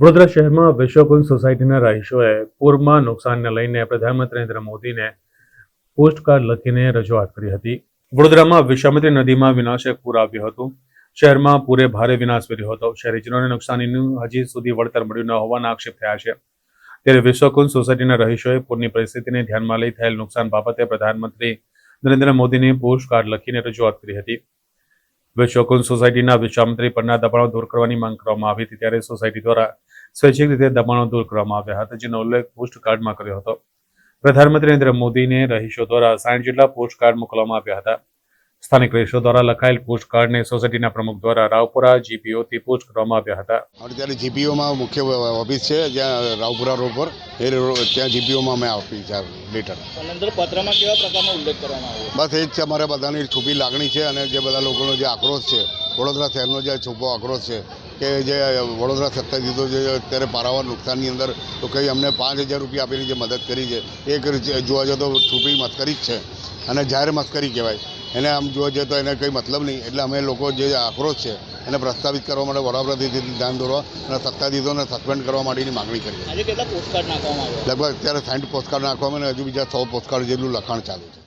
વડોદરા શહેરમાં વિશ્વકુંજ સોસાયટીના રહીશોએ પૂરમાં નુકસાનને લઈને પ્રધાનમંત્રી નરેન્દ્ર મોદીને પોસ્ટકાર્ડ લખીને રજૂઆત કરી હતી. વડોદરામાં વિશ્વામિત્રી નદીમાં વિનાશક પૂર આવ્યું હતું. શહેરમાં પૂરે ભારે વિનાશ કર્યો હતો. શહેરીજનોને નુકસાનીનું હજી સુધી વળતર મળ્યું ન હોવાના આક્ષેપ થયા છે. ત્યારે વિશ્વકુંજ સોસાયટીના રહીશોએ પૂરની પરિસ્થિતિને ધ્યાનમાં લઈ થયેલ નુકસાન બાબતે પ્રધાનમંત્રી નરેન્દ્ર મોદીને પોસ્ટકાર્ડ લખીને રજૂઆત કરી હતી. વિશ્વકુંજ સોસાયટીના વિશ્વામંત્રી પરના દબાણો દૂર કરવાની માંગ કરવામાં આવી હતી. ત્યારે સોસાયટી દ્વારા સ્વૈચ્છિક રીતે દબાણો દૂર કરવામાં આવ્યા હતા જેનો ઉલ્લેખ પોસ્ટકાર્ડમાં કર્યો હતો. પ્રધાનમંત્રી નરેન્દ્ર મોદીને રહીશો દ્વારા સાઠ જેટલા પોસ્ટકાર્ડ મોકલવામાં આવ્યા હતા. સ્થાનિક રહીશો દ્વારા લખાયેલ પોસ્ટકાર્ડને સોસાયટીના પ્રમુખ દ્વારા રાવપુરા જીપીઓથી પોસ્ટ કરવામાં આવ્યા હતા. અત્યારે જીપીઓમાં મુખ્ય ઓફિસ છે જ્યાં રાવપુરા રોડ પર એ ત્યાં જીપીઓમાં મેં આપી છે લેટર. અંદર પત્રમાં કેવા પ્રકારનો ઉલ્લેખ કરવામાં આવ્યો? બસ એ જ છે અમારે બધાની છુપી લાગણી છે અને જે બધા લોકોનો જે આક્રોશ છે વડોદરા શહેરનો જે છુપો આક્રોશ છે કે જે વડોદરા સત્તાધીશો જે અત્યારે પારાવાર નુકસાનની અંદર તો કંઈ અમને પાંચ હજાર રૂપિયા આપેલી જે મદદ કરી છે એ જોવા જઈએ તો છુપી મસ્કરી જ છે. અને જાહેર મસ્કરી કહેવાય. એને આમ જોવા જઈએ તો એને કંઈ મતલબ નહીં. એટલે અમે લોકો જે આક્રોશ છે એને પ્રસ્તાવિત કરવા માટે વડાપ્રધાનથી ધ્યાન દોરવા અને સત્તાધીશોને સસ્પેન્ડ કરવા માટેની માગણી કરી લગભગ અત્યારે સાઠ પોસ્ટકાર્ડ નાખવામાં અને હજુ બીજા સો પોસ્ટકાર્ડ જેટલું લખાણ ચાલુ છે.